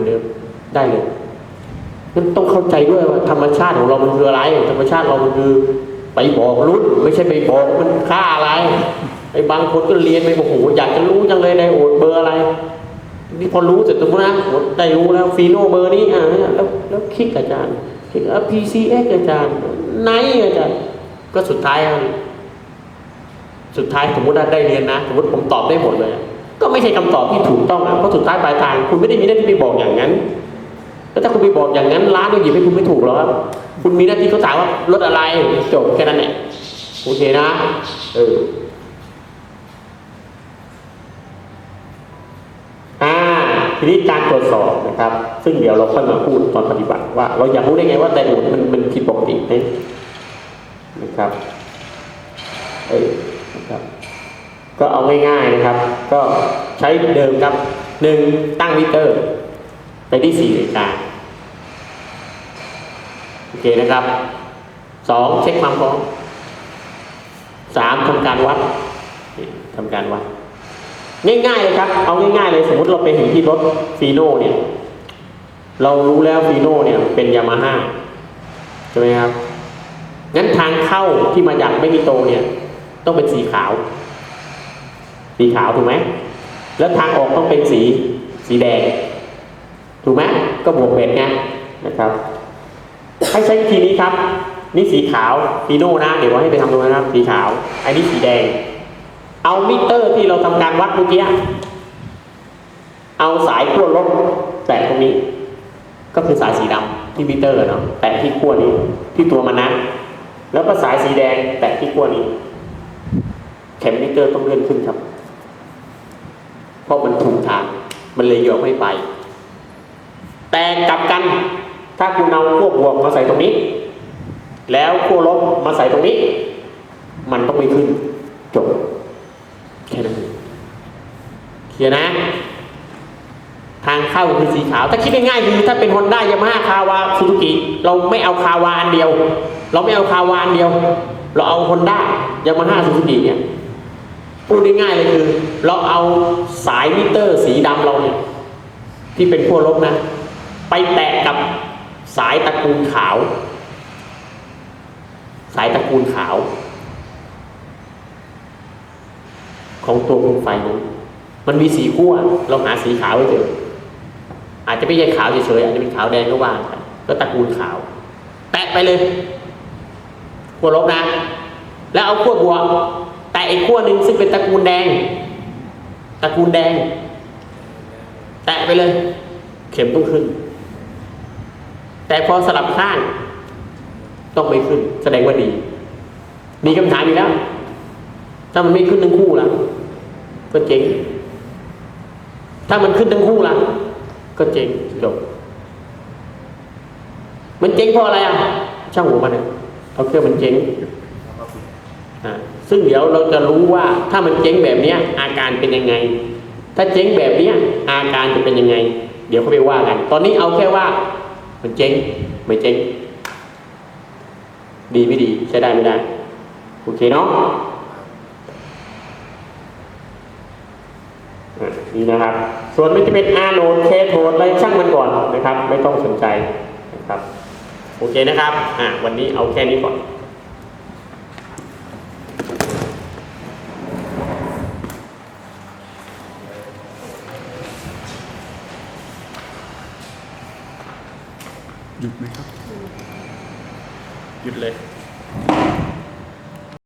อนเดิมได้เลยนั้นต้องเข้าใจด้วยว่าธรรมชาติของเรามันคืออะไร ธรรมชาติเรามันคือไปบอกรุ่นไม่ใช่ไปบอกมันค่าอะไรไอ้บางคนก็เรียนไปบอกโอ้โหอยากจะรู้จังเลยในโอดเบอร์อะไรนี่พอรู้เสร็จตรงนั้นได้รู้แล้วฟีโนเบอร์นี้อ่าแล้วแล้วคลิกอาจารย์คลิกอะ PCX อาจารย์ไนอาจารย์ก็สุดท้ายอะสุดท้ายสมมติได้เรียนนะ สมมติผมตอบได้หมดเลย ไม่ใช่คำตอบที่ถูกต้องอะเพราะสุดท้ายปลายทาง คุณไม่ได้มีหน้าที่ไปบอกอย่างนั้นแล้วถ้าคุณไปบอกอย่างนั้นร้านก็หยิบให้คุณไม่ถูกหรอกคุณมีหน้าที่เขาถามว่ารถอะไรจบแค่นั้นแหละโอเคนะเอออ่าทีนี้การตรวจสอบนะครับ ซึ่งเดี๋ยวเราค่อยมาพูดตอนปฏิบัติ ว่าเราอยากรู้ได้ไงว่าแต่หนุนมันมันผิดปกติไหมนะครับเออนะครับ ก็เอาง่ายๆนะครับ ก็ใช้เดิมครับหนึ่งตั้งมิเตอร์ ไปที่สี่นาฬิกาโอเคนะครับสองเช็คความพร้อมสามทำการวัดทำการวัด ง่ายๆเลยครับ เอาง่ายๆเลยสมมติเราไปเห็นที่รถฟีโน่เนี่ย เรารู้แล้วฟีโน่เนี่ยเป็นยามาฮ่าใช่ไหมครับงั้นทางเข้าที่มาจากไม่มีโตเนี่ย ต้องเป็นสีขาว สีขาวถูกไหมแล้วทางออกต้องเป็นสีสีแดง ถูกไหมก็บวกเบ็ดไงนะครับให้ใช้วิธีนี้ครับ นี่สีขาวฟีโน่นะ เดี๋ยวให้ไปทำดูนะครับ สีขาว อันนี้สีแดง เอามิเตอร์ที่เราทำการวัดเมื่อกี้เอาสายขั้วลบแตะตรงนี้ ก็คือสายสีดำที่มิเตอร์เนาะแตะที่ขั้วนี้ที่ตัวมันนะแล้วก็สายสีแดงแตะที่ขั้วนี้ เข็มมิเตอร์ต้องเลื่อนขึ้นครับ ราะมันถูกทาง มันเลยยอมไม่ไป แต่กลับกัน ถ้าคุณเอาขั้วบวกมาใส่ตรงนี้ แล้วขั้วลบมาใส่ตรงนี้ มันต้องไม่ขึ้น จบ แค่นั้นเองเคลียร์นะ ทางเข้าคือสีขาว ถ้าคิดง่ายๆคือถ้าเป็นฮอนด้ายามาฮ่าคาวาซูซูกิเราไม่เอาคาวาอันเดียว เราไม่เอาคาวาอันเดียว เราเอาฮอนด้ายามาฮ่าซูซูกิเนี่ย พูดง่ายๆเลยคือ เราเอาสายมิเตอร์สีดำเราเนี่ยที่เป็นขั้วลบนะ ไปแตะกับสายตระกูลขาว สายตระกูลขาว ของตัวโคมไฟนั้นมันมีสีขั้วเราหาสีขาวไว้เถอะอาจจะไม่ใช่ขาวเฉยๆอาจจะเป็นขาวแดงก็ว่าไปก็ตระกูลขาว แตะไปเลยขั้วลบนะ แล้วเอาขั้วบวก แตะอีกขั้วหนึ่งซึ่งเป็นตระกูลแดง ตระกูลแดง แตะไปเลย เข็มต้องขึ้น แต่พอสลับข้าง ต้องไม่ขึ้น แสดงว่าดี มีคำถามอีกแล้ว ถ้ามันไม่ขึ้นทั้งคู่ล่ะ ก็เจ๊งถ้ามันขึ้นทั้งคู่ล่ะ ก็เจ๊งจบมันเจ๊งเพราะอะไรอะ ช่างหัวมันอะเขาเครื่องมันเจ๊ง ซึ่งเดี๋ยวเราจะรู้ว่าถ้ามันเจ๊งแบบเนี้ยอาการเป็นยังไง ถ้าเจ๊งแบบเนี้ยอาการจะเป็นยังไง เดี๋ยวเขาไปว่ากัน ตอนนี้เอาแค่ว่า มันเจ๊งไม่เจ๊งดีไม่ดีใช้ได้ไม่ได้โอเคเนาะอะนี่นะครับ ส่วนมันจะเป็น R โนด K โทอะไรช่างมันก่อนนะครับ ไม่ต้องสนใจนะครับ โอเคนะครับ อะวันนี้เอาแค่นี้ก่อน หยุดไหมครับ หยุดเลย